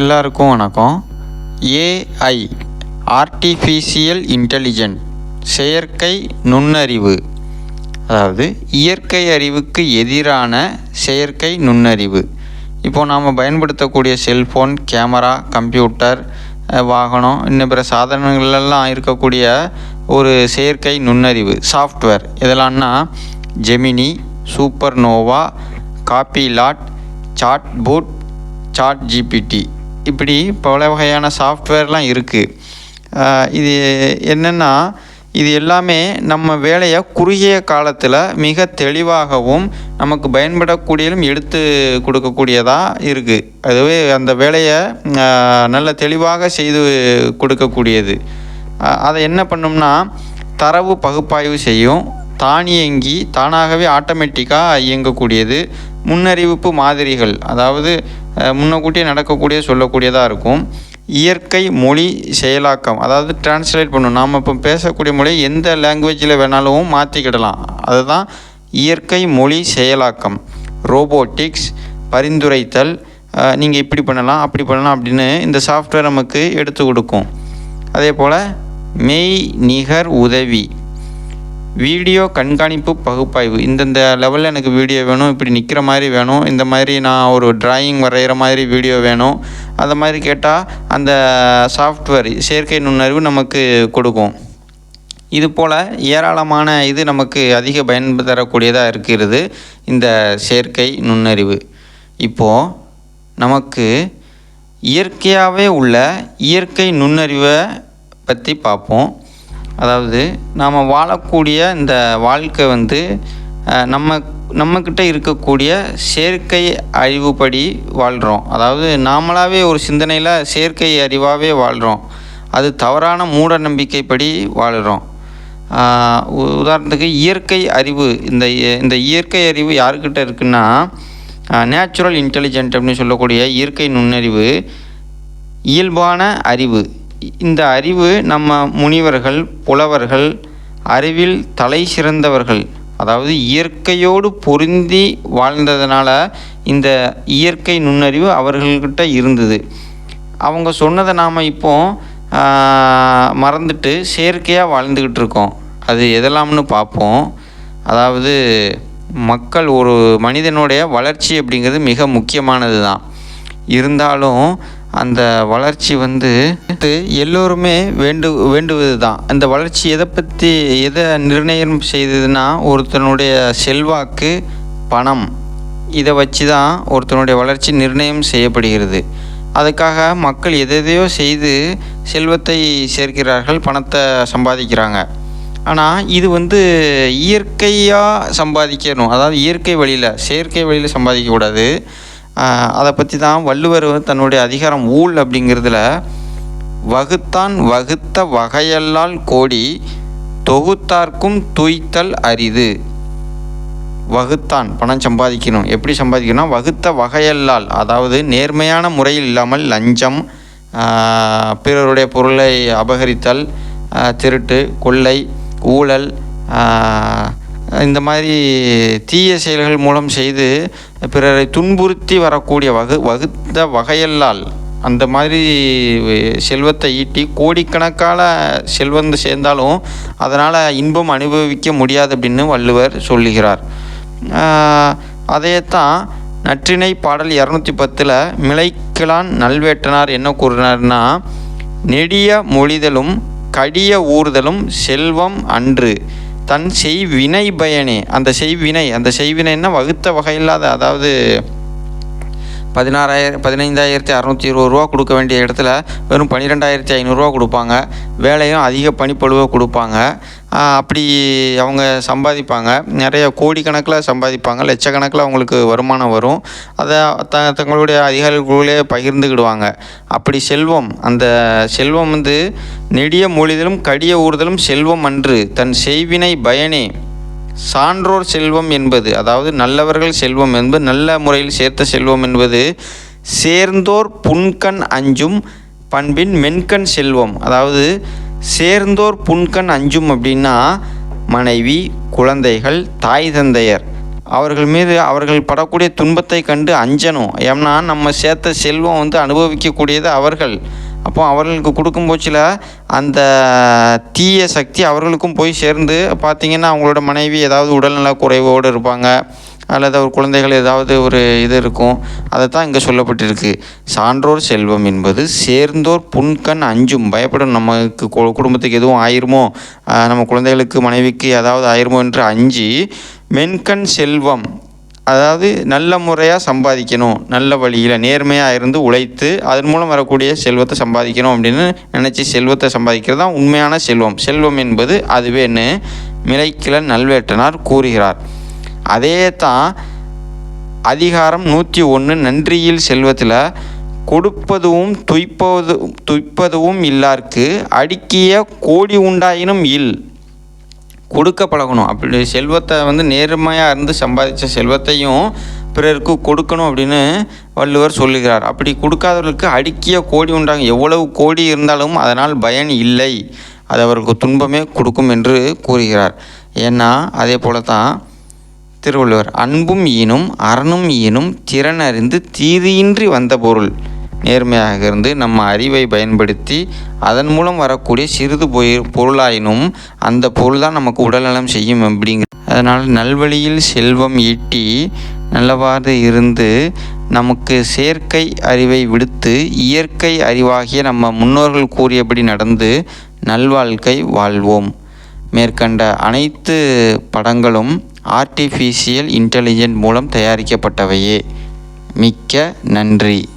எல்லாருக்கும் வணக்கம். AI artificial intelligent செயற்கை நுண்ணறிவு. அதாவது இயற்கை அறிவுக்கு எதிரான செயற்கை நுண்ணறிவு. இப்போ நாம் பயன்படுத்தக்கூடிய செல்ஃபோன் கேமரா கம்ப்யூட்டர் வாகனம் இன்னும் பிற சாதனங்களெல்லாம் இருக்கக்கூடிய ஒரு செயற்கை நுண்ணறிவு software இதெல்லாம்னா Gemini super Nova Copilot chatbot ChatGPT இப்படி பல வகையான சாஃப்ட்வேர்லாம் இருக்குது இது என்னென்னா இது எல்லாமே நம்ம வேலையை குறுகிய காலத்தில் மிக தெளிவாகவும் நமக்கு பயன்படக்கூடியதும் எடுத்து கொடுக்கக்கூடியதாக இருக்குது அதுவே அந்த வேலையை நல்ல தெளிவாக செய்து கொடுக்கக்கூடியது. அதை என்ன பண்ணும்னா தரவு பகுப்பாய்வு செய்யும். தானியங்கி தானாகவே ஆட்டோமேட்டிக்காக இயங்கக்கூடியது. முன்னறிவிப்பு மாதிரிகள் அதாவது முன்னக்கூட்டியே நடக்கக்கூடிய சொல்லக்கூடியதாக இருக்கும். இயற்கை மொழி செயலாக்கம் அதாவது டிரான்ஸ்லேட் பண்ணும். நாம் இப்போ பேசக்கூடிய மொழி எந்த லாங்குவேஜில் வேணாலும் மாற்றிக்கிடலாம் அதுதான் இயற்கை மொழி செயலாக்கம். ரோபோட்டிக்ஸ் பரிந்துரைத்தல் நீங்கள் இப்படி பண்ணலாம் அப்படி பண்ணலாம் அப்படின்னு இந்த சாஃப்ட்வேர் நமக்கு எடுத்து கொடுக்கும். அதே போல் மெய் நிகர் உதவி. வீடியோ கண்காணிப்பு பகுப்பாய்வு. இந்தந்த லெவலில் எனக்கு வீடியோ வேணும் இப்படி நிற்கிற மாதிரி வேணும் இந்த மாதிரி நான் ஒரு டிராயிங் வரைகிற மாதிரி வீடியோ வேணும் அந்த மாதிரி கேட்டால் அந்த சாஃப்ட்வேர் செயற்கை நுண்ணறிவு நமக்கு கொடுக்கும். இது போல் ஏராளமான இது நமக்கு அதிக பயன் தரக்கூடியதாக இருக்கிறது இந்த செயற்கை நுண்ணறிவு. இப்போது நமக்கு இயற்கையாகவே உள்ள இயற்கை நுண்ணறிவை பற்றி பார்ப்போம். அதாவது நாம் வாழக்கூடிய இந்த வாழ்க்கை வந்து நம்ம நம்மக்கிட்ட இருக்கக்கூடிய செயற்கை அறிவுப்படி வாழ்கிறோம் அதாவது நாமளாகவே ஒரு சிந்தனையில் செயற்கை அறிவாகவே வாழ்கிறோம் அது தவறான மூட நம்பிக்கைப்படி வாழ்கிறோம் உதாரணத்துக்கு இயற்கை அறிவு இந்த இந்த இயற்கை அறிவு யாருக்கிட்ட இருக்குன்னா நேச்சுரல் இன்டெலிஜென்ட் அப்படின்னு சொல்லக்கூடிய இயற்கை நுண்ணறிவு இயல்பான அறிவு. இந்த அறிவு நம்ம முனிவர்கள் புலவர்கள் அறிவில் தலை சிறந்தவர்கள் அதாவது இயற்கையோடு பொருந்தி வாழ்ந்ததுனால இந்த இயற்கை நுண்ணறிவு அவர்கள்கிட்ட இருந்தது. அவங்க சொன்னதை நாம் இப்போ மறந்துட்டு செயற்கையாக வாழ்ந்துக்கிட்டு இருக்கோம். அது எதெல்லாம்னு பார்ப்போம். அதாவது மக்கள் ஒரு மனிதனுடைய வளர்ச்சி அப்படிங்கிறது மிக முக்கியமானது தான் இருந்தாலும் அந்த வளர்ச்சி வந்து எல்லோருமே வேண்டு வேண்டுவது தான் அந்த வளர்ச்சி எதை பற்றி எதை நிர்ணயம் செய்ததுன்னா ஒருத்தனுடைய செல்வாக்கு பணம். இதை வச்சு தான் ஒருத்தனுடைய வளர்ச்சி நிர்ணயம் செய்யப்படுகிறது. அதுக்காக மக்கள் எதையோ செய்து செல்வத்தை சேர்க்கிறார்கள் பணத்தை சம்பாதிக்கிறாங்க. ஆனால் இது வந்து இயற்கையாக சம்பாதிக்கணும். அதாவது இயற்கை வழியில் செயற்கை வழியில் சம்பாதிக்கக்கூடாது. அதை பற்றி தான் வள்ளுவர் தன்னுடைய அதிகாரம் ஊழ் அப்படிங்கிறதுல வகுத்தான் வகுத்த வகையல்லால் கோடி தொகுத்தார்க்கும் துய்த்தல் அரிது. வகுத்தான் பணம் சம்பாதிக்கணும். எப்படி சம்பாதிக்கணும் வகுத்த வகையல்லால் அதாவது நேர்மையான முறையில் இல்லாமல் லஞ்சம் பிறருடைய பொருளை அபகரித்தல் திருட்டு கொள்ளை ஊழல் இந்த மாதிரி தீய செயல்கள் மூலம் செய்து பிறரை துன்புறுத்தி வரக்கூடிய வகு வகுத்த வகையல்லால் அந்த மாதிரி செல்வத்தை ஈட்டி கோடிக்கணக்கான செல்வந்து சேர்ந்தாலும் அதனால் இன்பம் அனுபவிக்க முடியாது அப்படின்னு வள்ளுவர் சொல்லுகிறார். அதையத்தான் நற்றினை பாடல் இரநூத்தி பத்தில் மிளைக்கிழான் நல்வேட்டனார் என்ன கூறினார்னா நெடிய மொழிதலும் கடிய ஊறுதலும் செல்வம் அன்று. தன் செய்வினை பயனே. அந்த செய்வினை அந்த செய்வினைன்னா வகுத்த வகையில்லாத அதாவது பதினாறாயிரம் பதினைந்தாயிரத்தி அறநூற்றி இருபது ரூபா கொடுக்க வேண்டிய இடத்துல வெறும் பன்னிரெண்டாயிரத்தி ஐநூறுரூவா கொடுப்பாங்க. வேலையும் அதிக பணிப்பளுவை கொடுப்பாங்க. அப்படி அவங்க சம்பாதிப்பாங்க. நிறைய கோடிக்கணக்கில் சம்பாதிப்பாங்க. லட்சக்கணக்கில் அவங்களுக்கு வருமானம் வரும். அதை த தங்களுடைய அதிகாரிகளுக்குள்ளே பகிர்ந்துக்கிடுவாங்க. அப்படி செல்வம் அந்த செல்வம் வந்து நெடிய மொழிதலும் கடிய ஊறுதலும் செல்வம் அன்று. தன் செய்வினை பயனே. சான்றோர் செல்வம் என்பது அதாவது நல்லவர்கள் செல்வம் என்பது நல்ல முறையில் சேர்த்த செல்வம் என்பது சேர்ந்தோர் புன்கண் அஞ்சும் பண்பின் மென்கண் செல்வம். அதாவது சேர்ந்தோர் புன்கண் அஞ்சும் அப்படின்னா மனைவி குழந்தைகள் தாய் தந்தையர். அவர்கள் மீது அவர்கள் படக்கூடிய துன்பத்தை கண்டு அஞ்சணும். ஏன்னா நம்ம சேர்த்த செல்வம் வந்து அனுபவிக்கக்கூடியது அவர்கள். அப்போ அவர்களுக்கு கொடுக்கும் போச்சில் அந்த தீய சக்தி அவர்களுக்கும் போய் சேர்ந்து பார்த்திங்கன்னா அவங்களோட மனைவி ஏதாவது உடல்நல குறைவோடு இருப்பாங்க. அல்லது ஒரு குழந்தைகள் ஏதாவது ஒரு இது இருக்கும் அதை தான் இங்கே சொல்லப்பட்டிருக்கு. சான்றோர் செல்வம் என்பது சேர்ந்தோர் புன்கண் அஞ்சும். பயப்படும் நமக்கு கு- குடும்பத்துக்கு எதுவும் ஆயிருமோ? நம்ம குழந்தைகளுக்கு மனைவிக்கு ஏதாவது ஆயிருமோ என்று அஞ்சு மென்கண் செல்வம் அதாவது நல்ல முறையாக சம்பாதிக்கணும் நல்ல வழியில் நேர்மையாக இருந்து உழைத்து அதன் மூலம் வரக்கூடிய செல்வத்தை சம்பாதிக்கணும் அப்படின்னு நினச்சி செல்வத்தை சம்பாதிக்கிறது தான் உண்மையான செல்வம். செல்வம் என்பது அதுவேன்னு மிளைக்கிழ நல்வேட்டனார் கூறுகிறார். அதே தான் அதிகாரம் நூற்றி ஒன்று நன்றியில் செல்வத்தில் கொடுப்பதும் துய்ப்பது துய்ப்பதும் இல்லார்க்கு அடுக்கிய கோடி உண்டாயினும் இல். கொடுக்க பழகணும் அப்படி செல்வத்தை வந்து நேர்மையாக இருந்து சம்பாதிச்ச செல்வத்தையும் பிறருக்கு கொடுக்கணும் அப்படின்னு வள்ளுவர் சொல்லுகிறார். அப்படி கொடுக்காதவர்களுக்கு அடுக்கிய கோடி உண்டாகும். எவ்வளவு கோடி இருந்தாலும் அதனால் பயன் இல்லை. அது அவருக்கு துன்பமே கொடுக்கும் என்று கூறுகிறார். ஏன்னா அதே போல தான் திருவள்ளுவர் அன்பும் ஈனும் அறனும் ஈனும் திறன் அறிந்து தீதியின்றி வந்த பொருள். நேர்மையாக இருந்து நம்ம அறிவை பயன்படுத்தி அதன் மூலம் வரக்கூடிய சிறிது பொய் பொருளாயினும் அந்த பொருள் தான் நமக்கு உடல்நலம் செய்யும் அப்படிங்கிற அதனால் நல்வழியில் செல்வம் ஈட்டி நல்லவாறு இருந்து நமக்கு செயற்கை அறிவை விடுத்து இயற்கை அறிவாகிய நம்ம முன்னோர்கள் கூறியபடி நடந்து நல்வாழ்க்கை வாழ்வோம். மேற்கண்ட அனைத்து படங்களும் ஆர்டிஃபிஷியல் இன்டெலிஜென்ட் மூலம் தயாரிக்கப்பட்டவையே. மிக்க நன்றி.